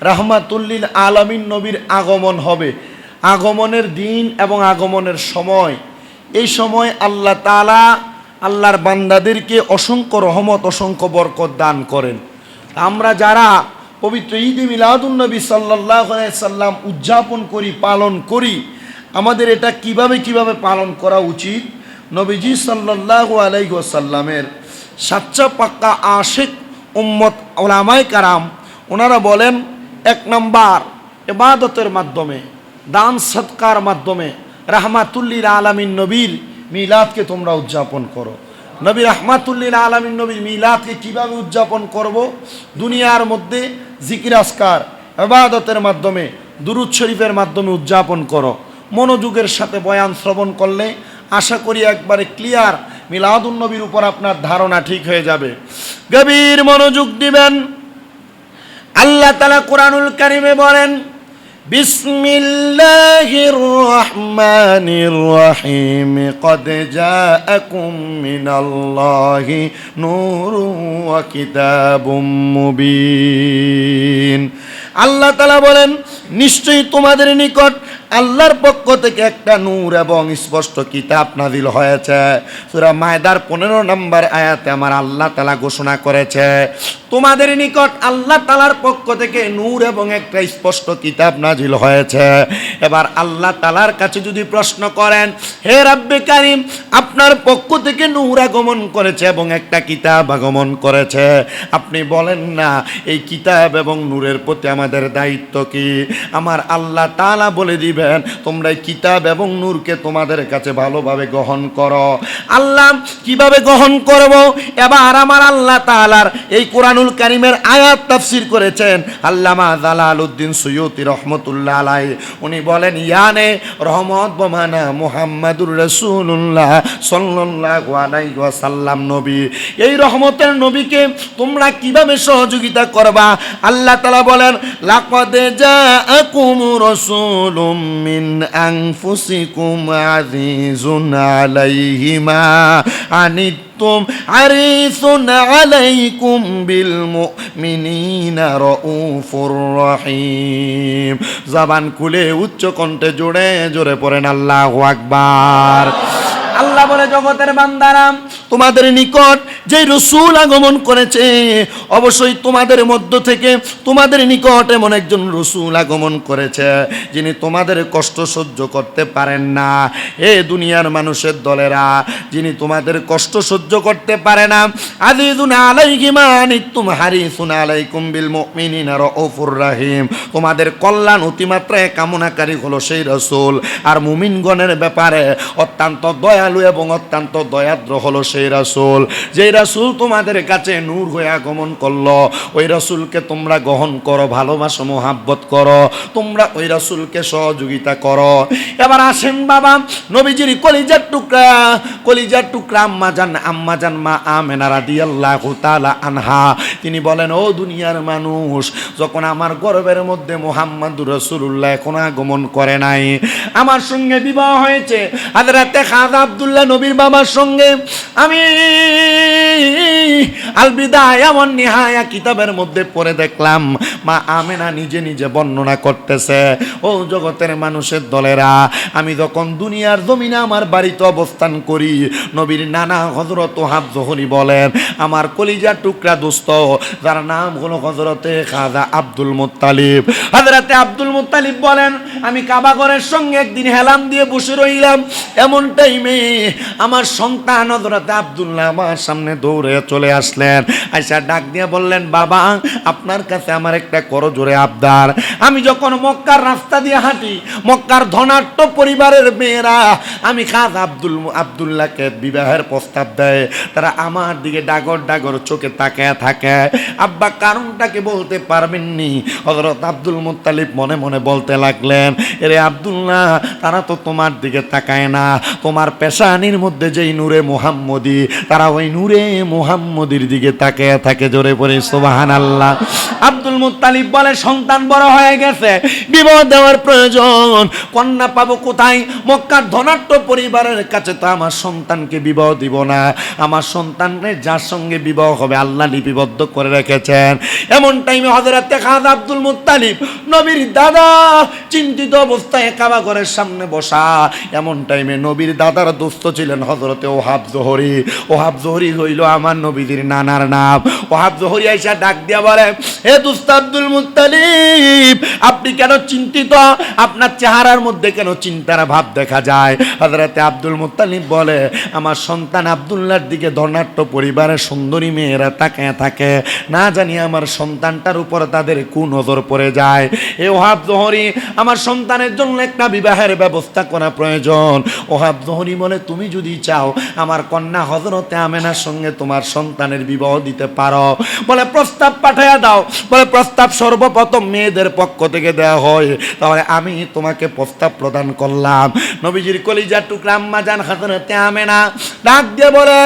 রাহমাতুল্লিল আলামিন নবীর আগমন হবে। আগমনের দিন এবং আগমনের সময়। এই সময় আল্লাহ তালা আল্লাহর বান্দাদেরকে অসংখ্য রহমত, অসংখ্য বরকত দান করেন। আমরা যারা পবিত্র ঈদ মিলাদুন্নবী সাল্লাহ সাল্লাম উদযাপন করি, পালন করি, আমাদের এটা কীভাবে কীভাবে পালন করা উচিত? নবীজি সাল্লাহ আলাইসাল্লামের সাচ্চা পাক্কা আশেক উম্মত ওলামায় কারাম, ওনারা বলেন এক নম্বর এবাদতের মাধ্যমে, দান সৎকার মাধ্যমে, রাহমাতুল্লিল আলামিন নবীর মিলাদকে তোমরা উদযাপন করো। নবী রহমাতুল্লিল আলমিন নবীর মিলাদকে কীভাবে উদযাপন করব? দুনিয়ার মধ্যে জিকির আসকার এবাদতের মাধ্যমে, দুরুদ শরীফের মাধ্যমে উদযাপন করো। মনোযোগের সাথে বয়ান শ্রবণ করলে আশা করি একবারে ক্লিয়ার মিলাদুন নবীর উপর আপনার ধারণা ঠিক হয়ে যাবে। গভীর মনোযোগ দিবেন আল্লাহ তালা কোরআনুল কারিমে বলেন, বিসমিল্লাহির রহমানির রহিম, কদ জাআকুম মিনাল্লাহি নূরুন ওয়া কিতাবুম মুবিন। আল্লাহ তাআলা বলেন, নিশ্চয়ই তোমাদের নিকট আল্লাহর পক্ষ থেকে একটা নূর এবং স্পষ্ট কিতাব নাজিল হয়েছে। সুরা মায়দার পনেরো নম্বর আয়াতে আমার আল্লাহ তালা ঘোষণা করেছে, তোমাদের নিকট আল্লাহ তালার পক্ষ থেকে নূর এবং একটা স্পষ্ট কিতাব নাজিল হয়েছে। এবার আল্লাহ তালার কাছে যদি প্রশ্ন করেন, হে রাব্বে কারিম, আপনার পক্ষ থেকে নূর আগমন করেছে এবং একটা কিতাব আগমন করেছে? আপনি বলেন, না, এই কিতাব এবং নূরের প্রতি আমাদের দায়িত্ব কি? আমার আল্লাহ তালা বলে দিবেন তোমরা এই কিতাব এবং নূরকে তোমাদের কাছে ভালোভাবে গ্রহণ করো। আল্লাহ, কীভাবে গ্রহণ করব? এবার আমার আল্লাহ তালার এই কোরআনুল কারিমের আয়াত তাফসির করেছেন আল্লামা জালাল উদ্দিন সৈয়দি রহমতুল্লাহ আলাই উনি বলেন, ইয়ানে রহমত বমানা মুহাম্মাদুর রসুল্লাহ সাল্লাল্লাহু আলাইহি ওয়াসাল্লাম নবী। এই রহমতের নবীকে তোমরা কীভাবে সহযোগিতা করবা? আল্লাহ তালা বলেন, লাকাদ জাআকুম রাসূলুম আনফুসিকুম আজিজুন আলাইহি মা আনিতুম হারিসুন আলাইকুম বিল মুমিনিনা রাউফুর রহিম জবান খুলে উচ্চ কণ্ঠে জোরে জোরে পড়েন আল্লাহু আকবার আল্লাহ বলে জগতের বান্দারাম তোমাদের নিকট যে রসুল আগমন করেছে, অবশ্যই তোমাদের মধ্য থেকে তোমাদের নিকট এমন একজন রসুল আগমন করেছে, যিনি তোমাদের কষ্ট সহ্য করতে পারেন না। এ দুনিয়ার মানুষের দলেরা, যিনি তোমাদের কষ্ট সহ্য করতে পারে না। রাহিম। তোমাদের কল্যাণ অতিমাত্রায় কামনাকারী হলো সেই রসুল। আর মুমিনগণের ব্যাপারে অত্যন্ত দয়ালু এবং অত্যন্ত দয়াদ্র হলো সেই রাসূল, যেই রাসূল তোমাদের কাছে নূর হয়ে আগমন করল, ওই রাসূলকে তোমরা গ্রহণ করো, ভালোবাসো, মোহাব্বত করো, তোমরা ওই রাসূলকে সহযোগিতা করো। এবার আসেন বাবা, নবীজির কলিজার টুকরা কলিজার টুকরা আম্মা জান আম্মা জান মা আমেনা রাদিয়াল্লাহু তাআলা আনহা। তিনি বলেন, ও দুনিয়ার মানুষ, যখন আমার গর্বের মধ্যে মোহাম্মদুর রাসূলুল্লাহ এখন আগমন করে নাই, আমার সঙ্গে বিবাহ হয়েছে। হাজরাতে খাজা আব্দুল্লাহ নবীর বাবার সঙ্গে আমি আলবিদা নিহায়া কিতাবের মধ্যে পড়ে দেখলাম, মা আমেনা নিজে নিজে বর্ণনা করতেছে, ও জগতের মানুষের দলেরা, আমি যখন দুনিয়ার জমিনে আমার বাড়িতে অবস্থান করি, নবীর নানা হজরত বলেন, আমার কলিজার টুকরা দোস্ত যার নাম হলো হজরতে খাজা আব্দুল মুত্তালিব। হজরতে আব্দুল মুত্তালিব বলেন, আমি কাবাগরের সঙ্গে একদিন হেলাম দিয়ে বসে রইলাম এমন টাইমে আমার সন্তান হজরতে আব্দুল্লাহ আমার সামনে দৌড়ে চলে আসলেন। আইসা ডাক দিয়ে বললেন, বাবা, আপনার কাছে আমার একটা করজোরে আবদার। আমি যখন মক্কার রাস্তা দিয়ে হাঁটি, মক্কার ধনাট্য পরিবারের মেয়েরা, আমি খাস আব্দুল, আবদুল্লাহকে বিবাহের প্রস্তাব দেয়। তারা আমার দিকে ডাগর ডাগর চোখে তাকায় থাকে। আব্বা কারণটাকে বলতে পারবেননি? হজরত আব্দুল মুত্তালিব মনে মনে বলতে লাগলেন, এরে আব্দুল্লাহ, তারা তো তোমার দিকে তাকায় না। তোমার পেশানির মধ্যে যেই নূরে মোহাম্মদি, তারা ওই নূরে মুহাম্মদের দিকে তাকিয়ে থাকে জোরে পড়ে সোবাহান আল্লাহ আব্দুল মুত্তালিব বলে, সন্তান বড় হয়ে গেছে, বিবাহ দেওয়ার প্রয়োজন। কন্যা পাবো কোথায়? মক্কার ধনাট্য পরিবারের কাছে তো আমার সন্তানকে বিবাহ দিব না। আমার সন্তানের যার সঙ্গে বিবাহ হবে, আল্লাহ লিপিবদ্ধ করে রেখেছেন। এমন টাইমে হজরতে খাদ আব্দুল মুত্তালিব, নবীর দাদা, চিন্তিত অবস্থায় কাবা ঘরের সামনে বসা। এমন টাইমে নবীর দাদার দোস্ত ছিলেন হজরতে ওহাব জহরি। ওহাব জহরি হইল আমার নবীদের নানার নাম। ওহাব জহরি আইসা ডাক দিয়া বলে, হে দুস্ত আব্দুল মুত্তালিব, আপনি কেন চিন্তিত? আপনার চেহারার মধ্যে কেন চিন্তার ভাব দেখা যায়? হজরতে আব্দুল মুত্তালিব বলে, আমার সন্তান আব্দুল্লাহর দিকে ধর্নাট্য পরিবারের সুন্দরী মেয়েরা তাকায় থাকে। না জানি আমার সন্তানটার উপর তাদের কু নজর পড়ে যায়। এ ওহাব জহরি, আমার সন্তানের জন্য একটা বিবাহের ব্যবস্থা করা প্রয়োজন। ওহাব জহরি বলে, তুমি যদি চাও, আমার কন্যা হজরতে আমেনার সঙ্গে তোমার সন্তানের বিবাহ দিতে পারো। বলে প্রস্তাব পাঠাইয়া দাও। বলে প্রস্তাব সর্বপ্রথম মেয়েদের পক্ষ থেকে দেওয়া হয়। তাহলে আমি তোমাকে প্রস্তাব প্রদান করলাম। নবীজির কলিজা টুকরা আম্মা জান হজরতে আমেনা ডাক দিয়ে বলে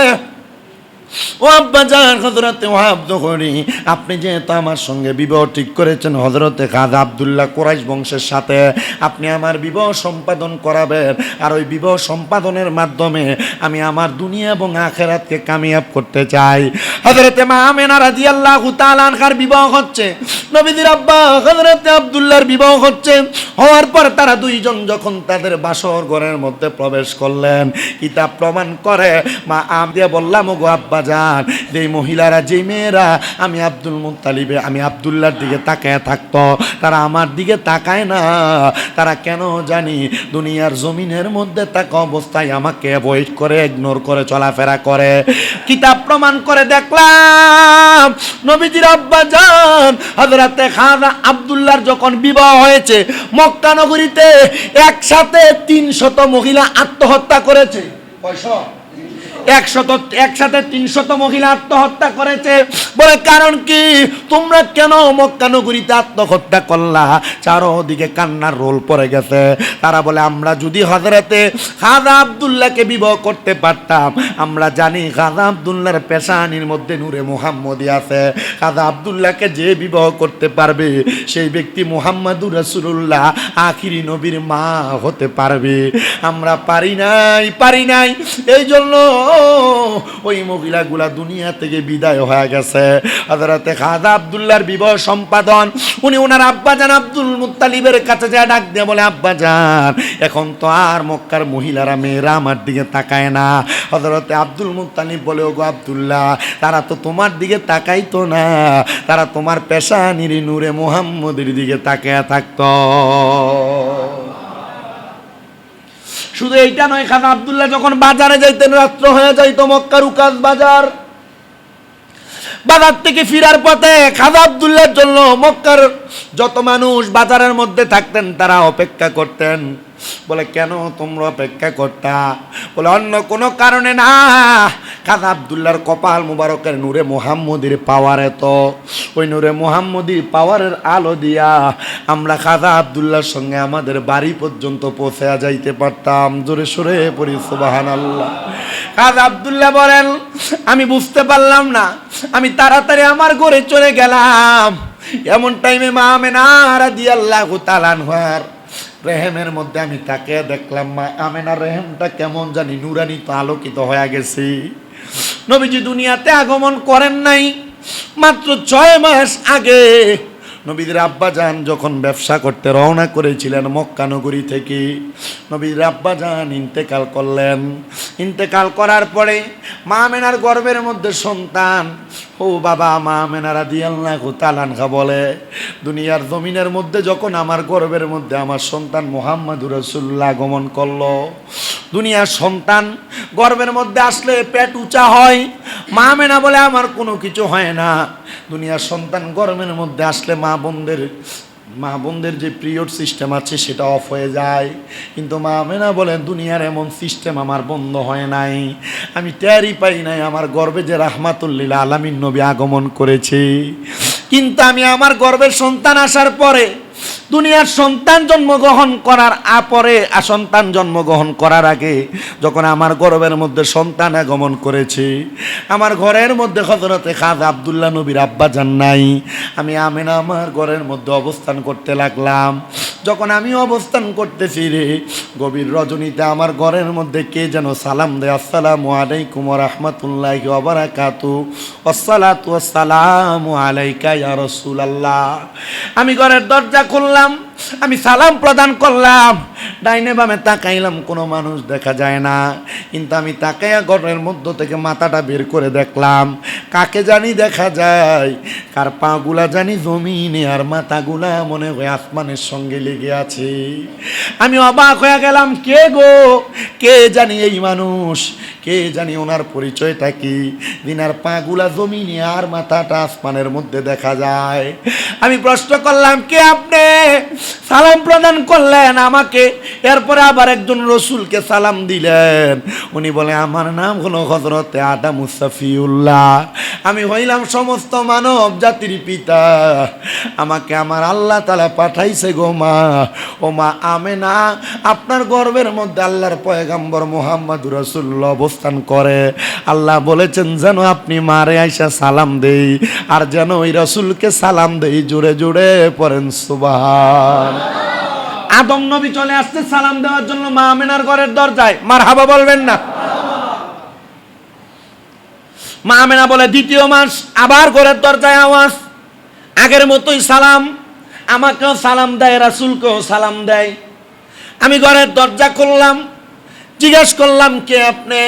ও আব্বা জান হজরতে ওহাব জহরি আপনি যেহেতু আমার সঙ্গে বিবাহ ঠিক করেছেন হজরতে খাজা আবদুল্লাহ কোরাইশ বংশের সাথে আপনি আমার বিবাহ সম্পাদন করাবেন, আর ওই বিবাহ সম্পাদনের মাধ্যমে আমি আমার দুনিয়া এবং আখেরাতকে কামিয়াব করতে চাই। হজরতে মা আমেনা রাদিয়াল্লাহু তাআলা আনহার বিবাহ হচ্ছে নবীদের আব্বা হজরতে আবদুল্লাহর বিবাহ হচ্ছে, হওয়ার পর তারা দুইজন যখন তাদের বাসর ঘরের মধ্যে প্রবেশ করলেন, কিতাব প্রমাণ করে মা আম দিয়ে বললাম গো আব্বা যান যে মহিলারা যে মেয়েরা, আমি আব্দুল মুত্তালিবে আমি আবদুল্লার দিকে তাকায় থাকতো। তারা আমার দিকে তাকায় না। তারা কেন জানি দুনিয়ার জমিনের মধ্যে থাকা অবস্থায় আমাকে অ্যাভয়েড করে ইগনোর করে, চলাফেরা করে। কিতাব প্রমাণ করে দেখলাম, নবীজির আব্বা যান হজরতে খাজা আবদুল্লার যখন বিবাহ হয়েছে, মক্কা নগরীতে একসাথে তিনশত মহিলা আত্মহত্যা করেছে। কয়শো? একশত, একসাথে তিনশত মহিলা আত্মহত্যা করেছে। বলে, কারণ কি? তোমরা কেন মক্কা আত্মহত্যা করলা? চারোদিকে কান্নার রোল পড়ে গেছে। তারা বলে, আমরা যদি হজরতে খাজা আবদুল্লাহকে বিবাহ করতে পারতাম, আমরা জানি খাজা পেশানির মধ্যে নূরে মোহাম্মদী আছে। খাজা আবদুল্লাহকে যে বিবাহ করতে পারবে, সেই ব্যক্তি মোহাম্মদুর রসুল্লাহ আখিরি নবীর মা হতে পারবে। আমরা পারি নাই পারি নাই। এই জন্য ওই মহিলাগুলা দুনিয়া থেকে বিদায় হয়ে গেছে। হজরতে খাজা আবদুল্লাহর বিবাহ সম্পাদন, উনি ওনার আব্বাজান আব্দুল মুত্তালিবের কাছে যা ডাক দিয়ে বলে আব্বাজান এখন তো আর মক্কার মহিলারা, মেয়েরা আমার দিকে তাকায় না। হজরতে আব্দুল মুত্তালিব বলে, ওগো আবদুল্লাহ, তারা তো তোমার দিকে তাকাইতো না। তারা তোমার পেশা নিরি নূরে মোহাম্মদের দিকে তাকায় থাকতো। শুধু এইটা নয়, খান আবদুল্লাহ যখন বাজারে যাইতেন, রাত্র হয়ে যাইত মক্কার উকাস বাজার। বাজার থেকে ফিরার পথে খাজা আবদুল্লাহর জন্য মক্কার যত মানুষ বাজারের মধ্যে থাকতেন, তারা অপেক্ষা করতেন। বলে, কেন তোমরা অপেক্ষা করতা? বলে, অন্য কোনো কারণে না। খাজা আবদুল্লার কপাল মুবারকের নূরে মোহাম্মদির পাওয়ার এত ওই নূরে মোহাম্মদির পাওয়ারের আলো দিয়া আমরা খাজা আবদুল্লার সঙ্গে আমাদের বাড়ি পর্যন্ত পৌঁছে যাইতে পারতাম। জোরে সোরে পড়ি সুবাহান আল্লাহ খাজা আবদুল্লাহ বলেন, আমি বুঝতে পারলাম না, আমি তাড়াতাড়ি আমার ঘরে চলে গেলাম। এমন টাইমে মা আমেনা রাদি আল্লাহ তালান হওয়ার রেহেমের মধ্যে আমি তাকে দেখলাম, মা আমেনা রেহেমটা কেমন জানি নুরানি তো আলোকিত হয়ে গেছি। নবীজি দুনিয়াতে আগমন করেন নাই, মাত্র ছয় মাস আগে নবীদের আব্বা যান যখন ব্যবসা করতে রওনা করেছিলেন মক্কানগরী থেকে, নবীদের আব্বা যান ইন্তেকাল করলেন। ইন্তেকাল করার পরে মা মেনার গর্বের মধ্যে সন্তান, ও বাবা মা মেনারা দিয়াল্লাহ তালানখা বলে, দুনিয়ার জমিনের মধ্যে যখন আমার গর্বের মধ্যে আমার সন্তান মোহাম্মদুর রসুল্লাহ আগমন করল দুনিয়ার সন্তান, গর্বের মধ্যে আসলে পেট উঁচা হয়। মা মেনা বলে আমার কোনো কিছু হয় না। দুনিয়ার সন্তান গরমের মধ্যে আসলে মা বোনদের মা বোনদের যে পিরিয়ড সিস্টেম আছে সেটা অফ হয়ে যায়। কিন্তু মা মেনা বলেন দুনিয়ার এমন সিস্টেম আমার বন্ধ হয় নাই। আমি টেরই পাই নাই আমার গর্বে যে রাহমাতুল্লিল আলামিন নবী আগমন করেছে। কিন্তু আমি আমার গর্বের সন্তান আসার পরে দুনিয়ার সন্তান জন্মগ্রহণ করার আ- পরে আর সন্তান জন্মগ্রহণ করার আগে যখন আমার গর্বের মধ্যে সন্তান আগমন করেছে, আমার ঘরের মধ্যে হজরতে খাজ আবদুল্লাহ নবীর আব্বা যান নাই। আমি আমেনা আমার ঘরের মধ্যে অবস্থান করতে লাগলাম। যখন আমি অবস্থান করতেছি রে গভীর রজনীতে আমার ঘরের মধ্যে কে যেন সালাম দেয়? আসসালামু আলাইকুম রহমতুল্লাহ ওবরাকাতু আসসালাতু আসসালামু আলাইকা ইয়া রাসূলুল্লাহ। আমি ঘরের দরজা খুললাম, আমি সালাম প্রদান করলাম। ডাইনে বামে তাকাইলাম, কোনো মানুষ দেখা যায় না। কিন্তু আমি তাকাইয়া ঘরের মধ্য থেকে মাথাটা বের করে দেখলাম, কাকে জানি দেখা যায়। কার পাগুলা জানি জমিনে আর মাথাগুলা মনে হয় আসমানের সঙ্গে লেগে আছে। আমি অবাক হয়ে গেলাম কে গো? কে জানি এই মানুষ? কে জানি ওনার পরিচয়টা কি? দিনার পাগুলা জমিনে আর মাথাটা আসমানের মধ্যে দেখা যায়। আমি প্রশ্ন করলাম, কে আপনি? সালাম প্রদান করলেন আমাকে, এরপরে আবার একজন রসুলকে সালাম দিলেন। উনি বলে, আমার নাম হলো হজরতে আদা মুসাফিউল্লাহ আমি হইলাম সমস্ত মানব জাতির পিতা। আমাকে আমার আল্লাহ তালা পাঠাইছে গো মা। ও মা আমে না গর্বের মধ্যে আল্লাহর পয়গাম্বর মোহাম্মদ রসুল্লাহ অবস্থান করে। আল্লাহ বলেছেন, যেন আপনি মারে আইসা সালাম দেই, আর যেন ওই রসুলকে সালাম দেই জোরে জোরে পড়েন সুবাহ আদম নবী চলে আসছে সালাম দেওয়ার জন্য মা আমেনার ঘরের দরজায়। মার হাবা বলবেন না। মা আমেনা বলে, দ্বিতীয় মাস, আবার ঘরের দরজায় আওয়াজ। আগের মতোই সালাম। আমাকেও সালাম দেয়, রাসুলকেও সালাম দেয়। আমি ঘরের দরজা করলাম জিজ্ঞেস করলাম, কে আপনি?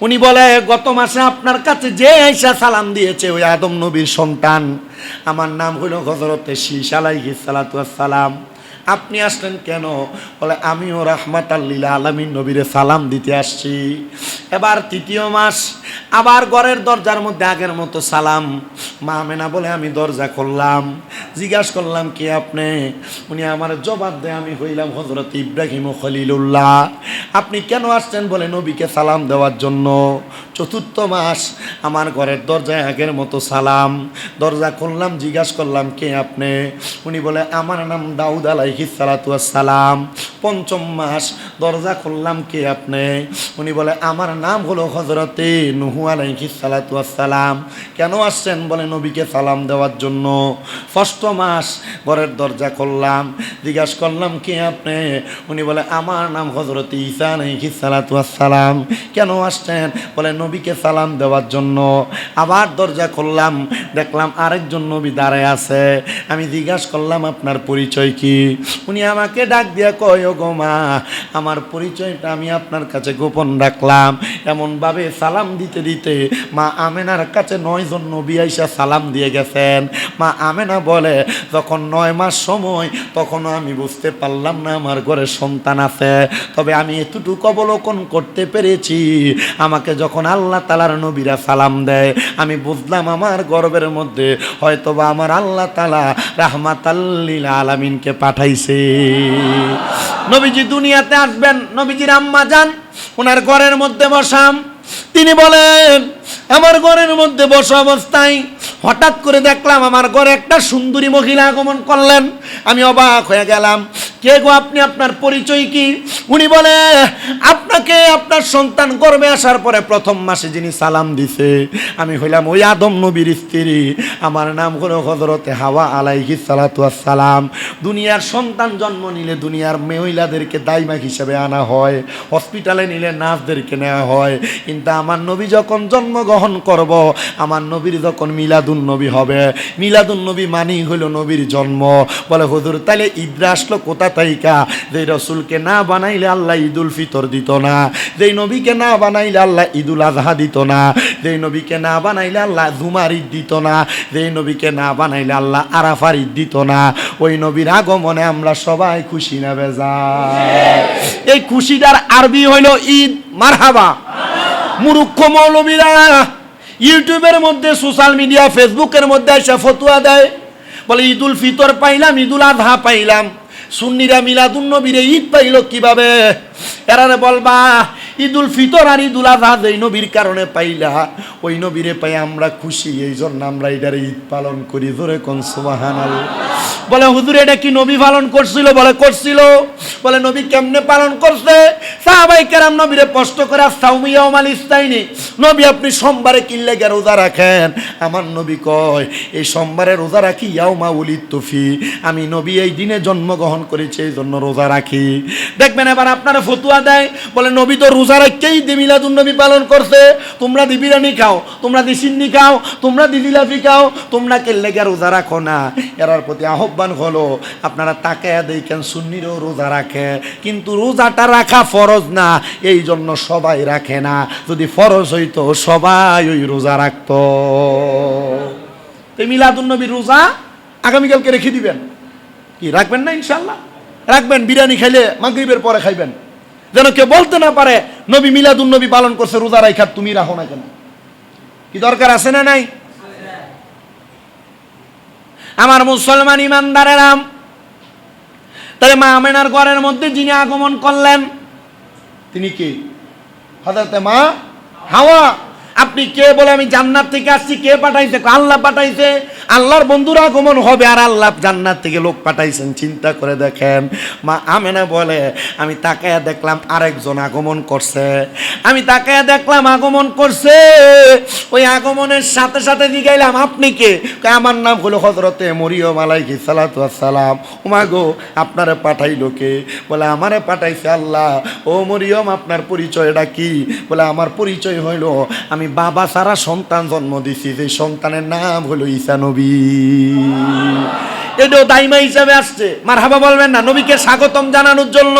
উনি বলে, গত মাসে আপনার কাছে যে আইসা সালাম দিয়েছে ওই আদম নবীর সন্তান। আমার নাম হইল হজরতে শীষ আলাইহি সালাম আপনি আসলেন কেন? বলে, আমিও রাহমাত আল্লিলা আলমিন নবীরে সালাম দিতে আসছি। এবার তৃতীয় মাস, আবার ঘরের দরজার মধ্যে আগের মতো সালাম। মা মেনা বলে, আমি দরজা করলাম জিজ্ঞাসা করলাম, কে আপনি? উনি আমার জবাব দেয়, আমি হইলাম হজরত ইব্রাহিম খলিলুল্লাহ। আপনি কেন আসছেন বলে নবীকে সালাম দেওয়ার জন্য? চতুর্থ মাস, আমার ঘরের দরজায় আগের মতো সালাম। দরজা খুললাম, জিজ্ঞাসা করলাম, কে আপনি? উনি বলে, আমার নাম দাউদ আলাইহি সালাতু সালাম। পঞ্চম মাস, দরজা খুললাম, কে আপনি? উনি বলে, আমার নাম হলো হজরতে নুহু সালাতু সালাম কেন আসছেন? বলে নবীকে সালাম দেওয়ার জন্য। ষষ্ঠ মাস ঘরের দরজা খুললাম। জিজ্ঞাসা করলাম, কে আপনি? উনি বলে, আমার নাম হজরত আলাইহি সালাতু সালাম কেন আসছেন? বলে, নবীকে সালাম দেওয়ার জন্য। আবার দরজা খুললাম। দেখলাম আরেকজন নবী দাঁড়ায় আছে। আমি জিজ্ঞাসা করলাম, আপনার পরিচয় কি? উনি আমাকে ডাক দিয়া কয় "ও গো মা, আমার পরিচয়টা আমি আপনার কাছে গোপন রাখলাম। এমনভাবে সালাম দিতে দিতে মা আমেনার কাছে নয়জন নবী আইসা সালাম দিয়ে গেছেন। মা আমেনা বলে, যখন নয় মাস সময়, তখনও আমি বুঝতে পারলাম না আমার ঘরে সন্তান আছে। তবে আমি এতটুকু অবলোকন করতে পেরেছি, আমাকে যখন আল্লাহ তালার নবীরা সালাম দেয়, আমি বুঝলাম আমার গর্বের মধ্যে হয়তোবা আমার আল্লাহ তালা রাহমাতাল্লিল আলামিনকে পাঠাইছে। নবীজি দুনিয়াতে আসবেন, নবীজির আম্মা যান ওনার ঘরের মধ্যে বসাম। তিনি বলেন, আমার ঘরের মধ্যে বসা অবস্থায় হঠাৎ করে দেখলাম আমার ঘরে একটা সুন্দরী মহিলা আগমন করলেন। আমি অবাক হয়ে গেলাম। কে গো আপনি? আপনার পরিচয় কি? উনি বলে, আপনাকে আপনার সন্তান গর্বে আসার পরে প্রথম মাসে যিনি সালাম দিছে, আমি হইলাম ওই আদম নবীর স্ত্রী। আমার নাম হলো হজরতে হাওয়া আলাইহি সালাম দুনিয়ার সন্তান জন্ম নিলে দুনিয়ার মহিলাদেরকে দায়মা হিসেবে আনা হয়, হসপিটালে নিলে নার্সদেরকে নেওয়া হয়। কিন্তু আমার নবী যখন জন্মগ্রহণ করব, আমার নবীর যখন মিলাদুন নবী হবে, মিলাদুন নবী মানেই হলো নবীর জন্ম। বলে, হুজুর তাহলে ঈদরা আসলো কোথা তাইকা। যে রসুলকে না বানাইলে আল্লাহ ঈদুল ফিতর দিত না। যেই নবীকে না বানাইলে আল্লাহ ঈদুল আজহা দিত না। যেই নবীকে না বানাইলে আল্লাহ জুমার ঈদ দিত না। যেই নবীকে না বানাইলে আল্লাহ আরাফার ঈদ দিত না। ওই নবীর আগমনে আমরা সবাই খুশি না বেজা এই খুশিটার আরবি হইল ঈদ, মারহাবা। মুরুক্ষ মৌলবীরা ইউটিউবের মধ্যে, সোশ্যাল মিডিয়া, ফেসবুকের মধ্যে এসে ফতুয়া দেয়। বলে, ঈদুল ফিতর পাইলাম, ঈদুল আধা পাইলাম। সুন্নিরা মিলাদুন নবীরে ঈদ পাইল কীভাবে? এরারে বলবা ঈদুল ফিতর আর ঈদুল আজহা যেই নবীর কারণে পাইলা, ওই নবীরে পাই আমরা খুশি এই জন্য আমরা এটার ঈদ পালন করি ধরে কোন সুবাহান বলে, হুজুর, এটা কি নবী পালন করছিল? বলে করছিল। বলে, নবী কেমনে পালন করছে? সাহাবাই কেরাম নবীরে কষ্ট করে সাউমিয়া ওমাল ইস্তাইনি। নবী, আপনি সোমবারে কিনলে গে রোজা রাখেন? আমার নবী কয়, এই সোমবারে রোজা রাখি, ইয়াউমা উলিদ তুফি আমি নবী এই দিনে জন্মগ্রহণ করেছি এই জন্য রোজা রাখি। দেখবেন এবার আপনারা ফতুয়া দেয়, বলে, নবী তো রোজা রাখকেই দি মিলাদুন পালন করছে। তোমরা দি বিরিয়ানি খাও, তোমরা দি সিন্নি খাও, তোমরা দি জিলাপি খাও, তোমরা কেললে গে রোজা রাখো না। এরার প্রতি আহ্বান হলো, আপনারা তাকায়া দেখেন সুন্নিরও রোজা রাখে। কিন্তু রোজাটা রাখা ফরজ না, এই জন্য সবাই রাখে না। যদি ফরজ হইতো, সবাই ওই রোজা রাখতো। এই মিলাদুন রোজা আগামীকালকে রেখে দিবেন। কি, রাখবেন না ইনশাল্লাহ রাখবেন, বিরিয়ানি খাইলে মাগরিবের পরে খাইবেন। যেন কেউ বলতে না পারে, নবী মিলাদুল নবী পালন করছে, রোজা রাইখা তুমি রাখো না কেন? কি দরকার আছে না নাই? আমার মুসলমান ইমানদারেরাম তাহলে মা আমেনার ঘরের মধ্যে যিনি আগমন করলেন, তিনি কে? হাজার মা হাওয়া। আপনি কে বলে আমি জান্নাত থেকে আসছি? কে পাঠাইছে? আল্লাহ পাঠাইছে। আল্লাহর বন্ধুরা আগমন হবে আর আল্লাহ জান্নাত থেকে লোক পাঠাইছেন। চিন্তা করে দেখেন। মা আমেনা বলে, আমি তাকায়া দেখলাম আরেকজন আগমন করছে। আমি তাকায়া দেখলাম আগমন করছে। ওই আগমনের সাথে সাথে জিগাইলাম, আপনি কে? আমার নাম হলো হজরতে মরিয়ম আলাইহি সালাতু সালাম ওমা গো, আপনারে পাঠাইলো কে? বলে, আমারে পাঠাইছে আল্লাহ। ও মরিয়ম, আপনার পরিচয়টা কি? বলে, আমার পরিচয় হইল, আমি বাবা সারা সন্তান জন্ম দিছি, যে সন্তানের নাম হলো ঈসা নবী। এটাও দাইমা হিসাবে আসছে। মার হাবা বলবেন না, নবীকে স্বাগতম জানানোর জন্য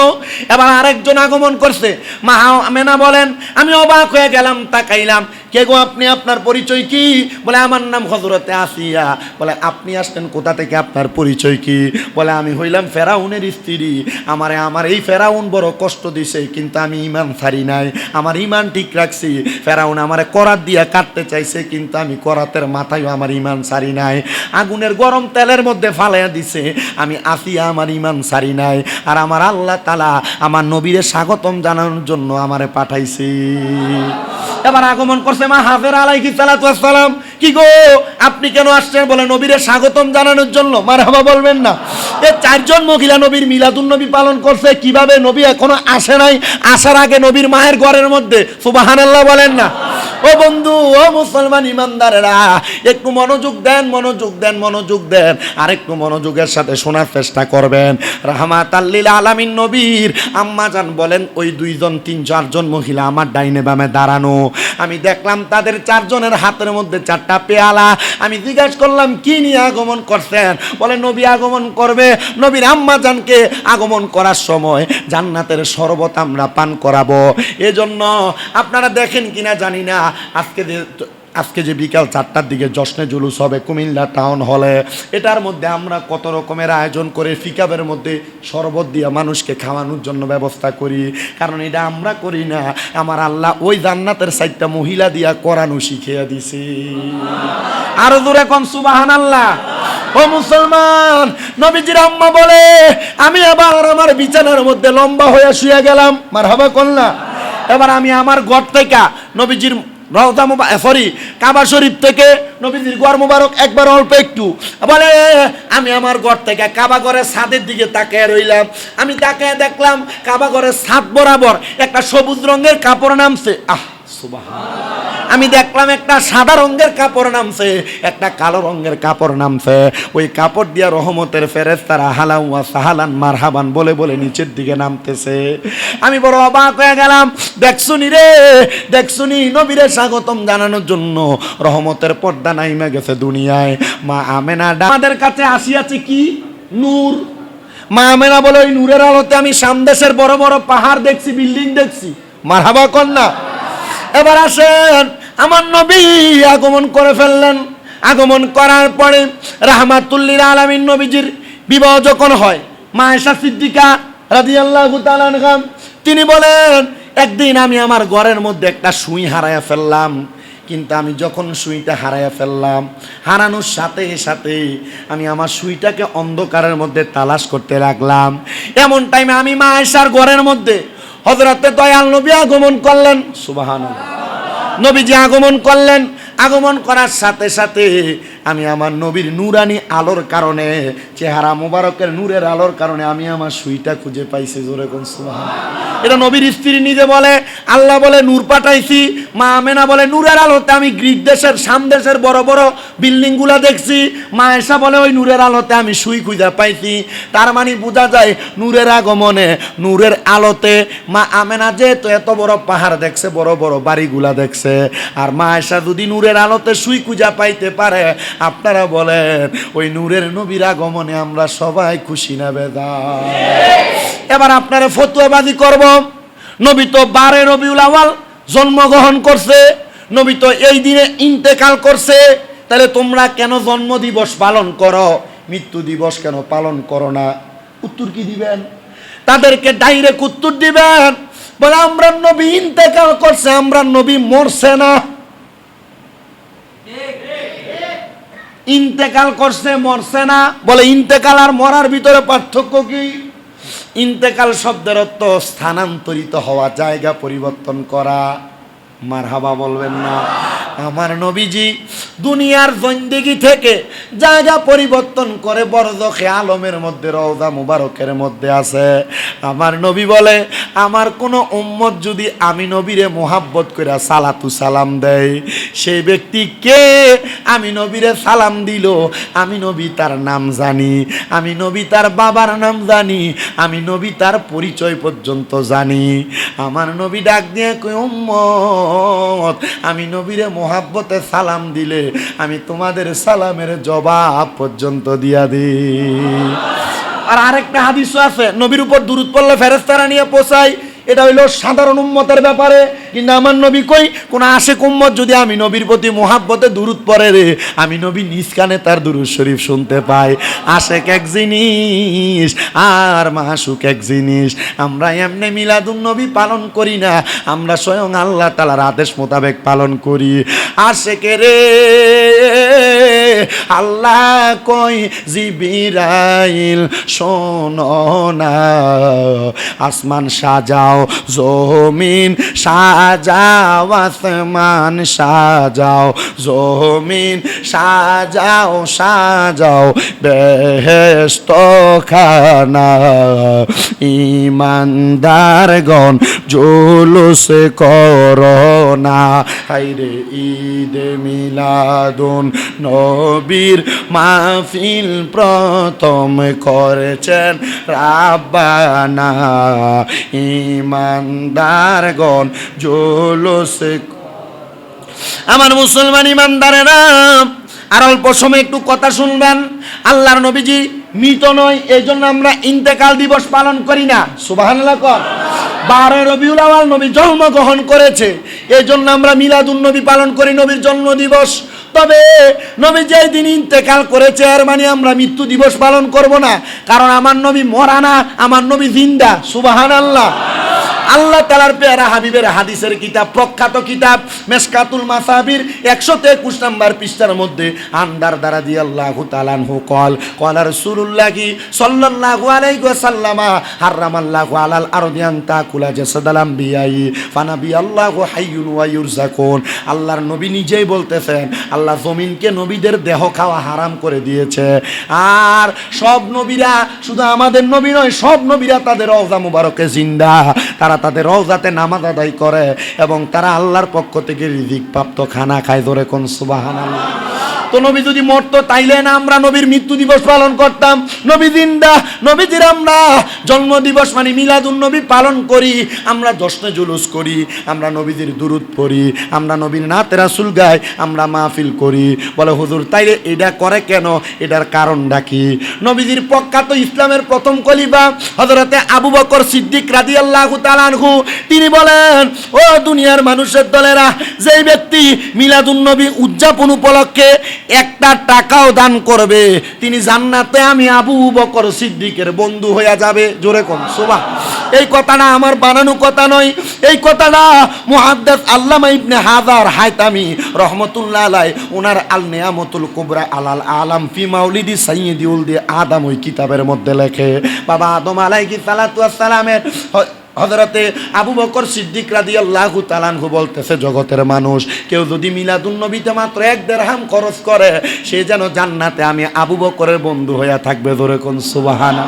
এবার আরেকজন আগমন করছে। মা মেনা বলেন, আমি অবাক হয়ে গেলাম, তাকাইলাম কে গো আপনি, আপনার পরিচয় কি? বলে, আমার নাম হজরতে আসিয়া। বলে, আপনি আসলেন কোথা থেকে, আপনার পরিচয় কি? বলে, আমি হইলাম ফেরাউনের স্ত্রী। আমারে, আমার এই ফেরাউন বড় কষ্ট দিছে, কিন্তু আমি ইমান ছাড়ি নাই। আমার ইমান ঠিক রাখছি। ফেরাউন আমারে করাত দিয়া কাটতে চাইছে, কিন্তু আমি করাতের মাথায় আমার ইমান ছাড়ি নাই। আগুনের গরম তেলের মধ্যে ফালাইয়া দিছে। আমি আসিয়া আমার ইমান ছাড়ি নাই। আর আমার আল্লাহ তালা আমার নবীরে স্বাগতম জানানোর জন্য আমারে পাঠাইছে। এবার আগমন করছে মা হাফের আলাইকি সালাতু সালাম কি গো, আপনি কেন আসছেন? বলে, নবীরে স্বাগতম জানানোর জন্য, মারহাবা বলবেন না। এ চারজন মহিলা নবীর মিলাদুন নবী পালন করছে, কীভাবে নবী এখনও আসে নাই? আসার আগে নবীর মায়ের ঘরের মধ্যে, সুবহানাল্লাহ বলেন না। ও বন্ধু, ও মুসলমান ইমানদারেরা, একটু মনোযোগ দেন মনোযোগ দেন মনোযোগ দেন আর একটু মনোযোগের সাথে শোনার চেষ্টা করবেন। রাহমাত আল্লিল আলামিন নবীর আম্মা জান বলেন, ওই দুইজন, তিন, চারজন মহিলা আমার ডাইনে বামে দাঁড়ানো। আমি দেখলাম তাদের চারজনের হাতের মধ্যে চারটা পেয়ালা। আমি জিজ্ঞাসা করলাম, কি নিয়ে আগমন করছেন? বলে, নবী আগমন করবে। নবীর আম্মা জানকে আগমন করার সময় জান্নাতের শরবত আমরা পান করাবো। এজন্য আপনারা দেখেন কিনা জানি না আজকে যে আজকে যে বিকাল চারটার দিকে জশ্নে জুলুস হবে কুমিল্লা টাউন হলে, এটার মধ্যে আমরা কত রকমের আয়োজন করে ফিকাবের মধ্যে শরবত দিয়ে মানুষকে খাওয়ানোর জন্য ব্যবস্থা করি। কারণ এটা আমরা করি না, আমার আল্লাহ ওই জান্নাতের সাইডটা মহিলা দিয়া করানো শিখিয়ে দিছি। আরও দূরে কোন সুবাহান আল্লাহ ও মুসলমান, নবীজির আম্মা বলে, আমি আবার আমার বিছানার মধ্যে লম্বা হয়ে শুয়ে গেলাম। মার হাবা কন্যা। এবার আমি আমার ঘর থেকে নবীজির রওজা সরি কাবা শরীফ থেকে নবীজির গড় মুবারক একবার অল্প একটু। বলে, আমি আমার ঘর থেকে কাবা ঘরের ছাদের দিকে তাকিয়ে রইলাম। আমি তাকিয়ে দেখলাম কাবা ঘরের ছাদ বরাবর একটা সবুজ রঙের কাপড় নামছে। আহ, সুবহান। আমি দেখলাম একটা সাদা রঙের কাপড় নামছে, একটা কালো রঙের কাপড় নামছে। ওই কাপড় দিয়া রহমতের ফেরেস তারা হালাউয়া সাহালান মারহাবান বলে বলে নিচের দিকে নামতেছে। আমি বড় অবাক হয়ে গেলাম, দেখছুনি রে, দেখছুনি নবীরে স্বাগতম জানানোর জন্য। রহমতের পর্দা নাইমে গেছে দুনিয়ায়। মা আমেনা আমাদের কাছে আসিয়াছে কি? নূর। মা আমেনা বলে, ওই নূরের আলোতে আমি সামদেশের বড় বড় পাহাড় দেখছি, বিল্ডিং দেখছি। মারহাবা কন্যা এবার আসেন, আমার নবী আগমন করে ফেললেন। আগমন করার পরে রাহমাতুল্লিল আলামিন নবীজির বিবাহ যখন হয় মা এসা সিদ্দিকা রাদিয়াল্লাহু তাআলা আনহা, তিনি বলেন, একদিন আমি আমার ঘরের মধ্যে একটা সুই হারায়া ফেললাম। কিন্তু আমি যখন সুইটা হারায়া ফেললাম, হারানোর সাথে সাথে আমি আমার সুইটাকে অন্ধকারের মধ্যে তালাশ করতে লাগলাম। এমন টাইমে আমি মা আয়েশার ঘরের মধ্যে হজরতে দয়াল নবী আগমন করলেন। সুবাহান নবীজি আগমন করলেন। আগমন করার সাথে সাথে আমি আমার নবীর নূরানি আলোর কারণে, চেহারা মোবারকের নূরের আলোর কারণে আমি আমার সুইটা খুঁজে পাইছি জোরে কোন এটা নবীর স্ত্রী নিজে বলে, আল্লাহ বলে, নূর পাঠাইছি। মা আমেনা বলে, নূরের আলোতে আমি গ্রিক দেশের সাম দেশের বড় বড় বিল্ডিংগুলা দেখছি। মা এসা বলে, ওই নূরের আলোতে আমি সুই খুঁজে পাইছি। তার মানে বোঝা যায়, নূরের আগমনে, নূরের আলোতে মা আমেনা যেহেতু এত বড় পাহাড় দেখছে, বড় বড় বাড়িগুলা দেখছে, আর মা এসা যদি নূরের আলোতে সুই খুঁজা পাইতে পারে। আপনারা বলেন, ওই নূরের নবীর আগমনে আমরা সবাই খুশি না বেদা? এবার আপনারা ফতুয়াবাজি করব। নবী তো বারে রবিউল আওয়াল জন্মগ্রহণ করছে। নবী তো এই দিনে ইন্তেকাল করছে। তাহলে তোমরা কেন জন্ম দিবস পালন করো? মৃত্যু দিবস কেন পালন করো না? উত্তর কি দিবেন? তাদেরকে ডাইরেক্ট উত্তর দিবেন। বলে, আমরা নবী ইন্তেকাল করছে, আমরা নবী মরছে না। ইন্তেকাল করছে, মরছে না। বলে, ইন্তেকাল আর মরার ভিতরে পার্থক্য কি? ইন্তেকাল শব্দের অর্থ স্থানান্তরিত হওয়া, জায়গা পরিবর্তন করা। মারহাবা বলবেন না। আমার নবীজি দুনিয়ার জন্দিগি থেকে জায়গা পরিবর্তন করে বরদখে আলমের মধ্যে, রওজা মুবারকের মধ্যে আছে। আমার নবী বলে, আমার কোনো উম্মত যদি আমি নবীরে মোহাব্বত করে সালাতু সালাম দেয়, সেই ব্যক্তি কে? আমি নবীরে সালাম দিল, আমি নবী তার নাম জানি, আমি নবী তার বাবার নাম জানি, আমি নবী তার পরিচয় পর্যন্ত জানি। আমার নবী ডাক দিয়ে কই উম্মত আমি নবীরে মোহাব্বতে সালাম দিলে আমি তোমাদের সালামের জবাব পর্যন্ত দিয়া দিই। আর আরেকটা হাদিসও আছে, নবীর উপর দূরত পড়লে ফেরেস্তারা নিয়ে পোষায়। এটা হইল সাধারণ উম্মতের ব্যাপারে। কিন্তু আমার নবী কই? কোন আশেক উম্মত যদি আমি নবীর প্রতি মোহাব্বতে দূরত পরে রে, আমি নবী নিজ কানে তার দুরুদ শরীফ শুনতে পাই। আশেক এক জিনিস আর মাসুক এক জিনিস। আমরা এমনি মিলাদুন নবী পালন করি না, আমরা স্বয়ং আল্লাহ তালার আদেশ মোতাবেক পালন করি। আশেকে রে, আল্লাহ কই? জিবিরাইল শোনো না, আসমান সাজাও, জমিন সাজাও, আসমান সাজাও, জমিন সাজাও সাজাও বেহেস্ত খানা ইমানদারগণ জুলুস করোনা। হাইরে ঈদ মিলাদুন, নবীর মাহফিল প্রথম করেছেন রাব্বানা। ইমানদারগণ জুলুস আমার মুসলমান ইমানদারেরা, আর অল্প সময় একটু কথা শুনবেন। আল্লাহর নবীজি মৃত নয় এই জন্য আমরা ইন্তেকাল দিবস পালন করি না। সুবাহান্লাহ কর। বারো রবিউল আওয়াল নবী জন্মগ্রহণ করেছে এই জন্য আমরা মিলাদুল নবী পালন করি, নবীর জন্ম দিবস তবে নবী যেই দিন ইন্তেকাল করেছে আর মানে আমরা মৃত্যু দিবস পালন করব না, কারণ আমার নবী মরা না, আমার নবী জিন্দা। সুবাহান আল্লাহ আল্লাহ তালার পেয়ারা হাবিবের হাদিসের কিতাব, প্রখ্যাত কিতাব, মেসকাতুল মাসাবির একশো একুশ নাম্বার পৃষ্ঠার মধ্যে আন্দার দ্বারা দিয়ে আল্লাহ তালানহু কল কলার কল রসুল্লাহি সাল্লাল্লাহু আলাইহি ওয়াসাল্লামা, হারামাল্লাহু আলাল আরদিয়ান তাকুলা জাসাদালাম বিয়াই ফানাবি আল্লাহু হাইয়ুন ওয়া ইউরজাকুন আল্লাহর নবী নিজেই বলতেছেন, আল্লাহ জমিনকে নবীদের দেহ খাওয়া হারাম করে দিয়েছে। আর সব নবীরা শুধু আমাদের নবী নয়, সব নবীরা তাদের রওজা মুবারকে জিন্দা। তারা তাদের রওজাতে নামাজ আদায় করে এবং তারা আল্লাহর পক্ষ থেকে রিজিক প্রাপ্ত খানা খায়। ধরে কোন সুবহানাল্লাহ। তো নবী যদি মরতো, তাইলে না আমরা নবীর মৃত্যু দিবস পালন করতাম। নবী জিন্দা নবীজির আমরা জন্ম দিবস মানে মিলাদুন নবী পালন করি। আমরা জশ্নে জুলুস করি, আমরা নবীজির দুরুদ পড়ি, আমরা নবীর নাতে রাসুল গাই, আমরা মাহফিল করি। বলে, হুজুর, তাইলে এটা করে কেন? এটার কারণটা কি? নবীজির প্রখ্যাত ইসলামের প্রথম কলিবা হজরতে আবু বকর সিদ্দিক রাদি আল্লাহ তালানহু তিনি বলেন, ও দুনিয়ার মানুষের দলেরা, যেই ব্যক্তি মিলাদুন নবী উদযাপন উপলক্ষে একটা টাকাও দান করবে। তিনি জান্নাতে আমি আবু বকর সিদ্দিকের বন্ধু হয়ে যাবে। জোরে কম সোবা এই কথাটা আমার বানানো কথা নয়। এই কথাটা মুহাদ্দাস আল্লামা ইবনে হাজার হায়তামি রহমতুল্লাহ আলাই ওনার আল নেয়ামতুল কুবরা আলাল আলাম ফি মাউলিদি সাইয়্যিদি উলদি আদম ওই কিতাবের মধ্যে লেখে। বাবা আদম আলাইহি সালাতু ওয়াস সালামের হজরতে আবু বকর সিদ্দিক রাদি আল্লাহ তালানহু বলতেছে, জগতের মানুষ, কেউ যদি মিলাদুন নবীতে মাত্র এক দেড়হাম খরচ করে, সে যেন জান্নাতে আমি আবু বকরের বন্ধু হইয়া থাকবে। ধরে কোন সুবাহানা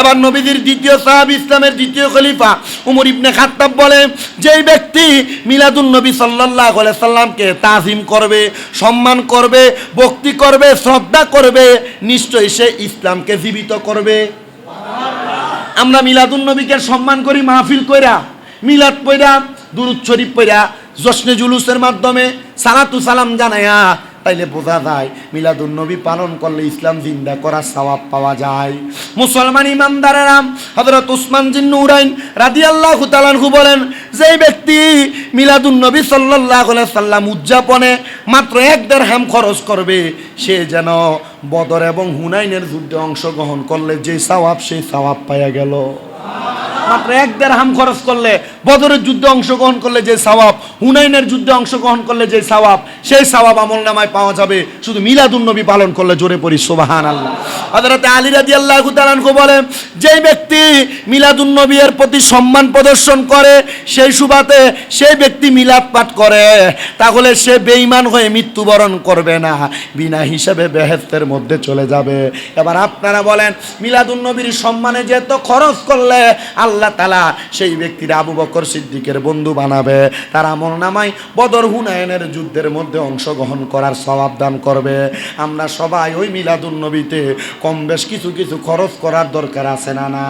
এবার নবীজির দ্বিতীয় সাহাব, ইসলামের দ্বিতীয় খলিফা উমর ইবনে খাত্তাব বলে, যেই ব্যক্তি মিলাদুন নবী সাল্লাল্লাহু আলাইহি সাল্লামকে তাজিম করবে, সম্মান করবে, ভক্তি করবে, শ্রদ্ধা করবে, নিশ্চয়ই সে ইসলামকে জীবিত করবে। আমরা মিলাদুন নবীকে সম্মান করি, মাহফিল কইরা। মিলাদ পইরা, দুরুদ শরীফ পইরা, জশ্নে জুলুসের মাধ্যমে সালাতু সালাম জানায়া তাইলে বোঝা যায়, মিলাদুন নবী পালন করলে ইসলাম জিন্দা করার সওয়াব পাওয়া যায়। মুসলমান ইমানদারেরা হযরত উসমান জিন নুরাইন রাদিয়াল্লাহু তাআলাহু বলেন, যেই ব্যক্তি মিলাদুন নবী সাল্লাল্লাহু আলাইহি সাল্লাম উদযাপনে মাত্র এক দেড়হাম খরচ করবে, সে যেন বদর এবং হুনাইনের যুদ্ধে অংশগ্রহণ করলে যে সওয়াব সেই সওয়াব পাইয়া গেল। মাত্র এক দেড় হাম খরচ করলে বদরের যুদ্ধে অংশগ্রহণ করলে যে সওয়াব হুনাইনের যুদ্ধে অংশগ্রহণ করলে যে সওয়াব সেই সওয়াব আমল নামায় পাওয়া যাবে। শুধু মিলাদুন নবী পালন করলে জোরে পড়ি সোবাহান আল্লাহ হযরত আলী রাদিয়াল্লাহু তাআলাহু বলে যেই ব্যক্তি মিলাদুন নবীর প্রতি সম্মান প্রদর্শন করে, সেই সুবাতে সেই ব্যক্তি মিলাদ পাঠ করে, তাহলে সে বেঈমান হয়ে মৃত্যুবরণ করবে না, বিনা হিসাবে বেহেস্তের মধ্যে চলে যাবে। এবার আপনারা বলেন, মিলাদুন নবীর সম্মানে যে এত খরচ করলে আল্লাহ তালা সেই ব্যক্তির আবু বকর সিদ্দিকের বন্ধু বানাবে। তার আমল নামাই বদর হুনায়নের যুদ্ধের মধ্যে অংশগ্রহণ করার স্বভাব দান করবে। আমরা সবাই ওই মিলাদুল নবীতে কম বেশ কিছু কিছু খরচ করার দরকার আছে না না?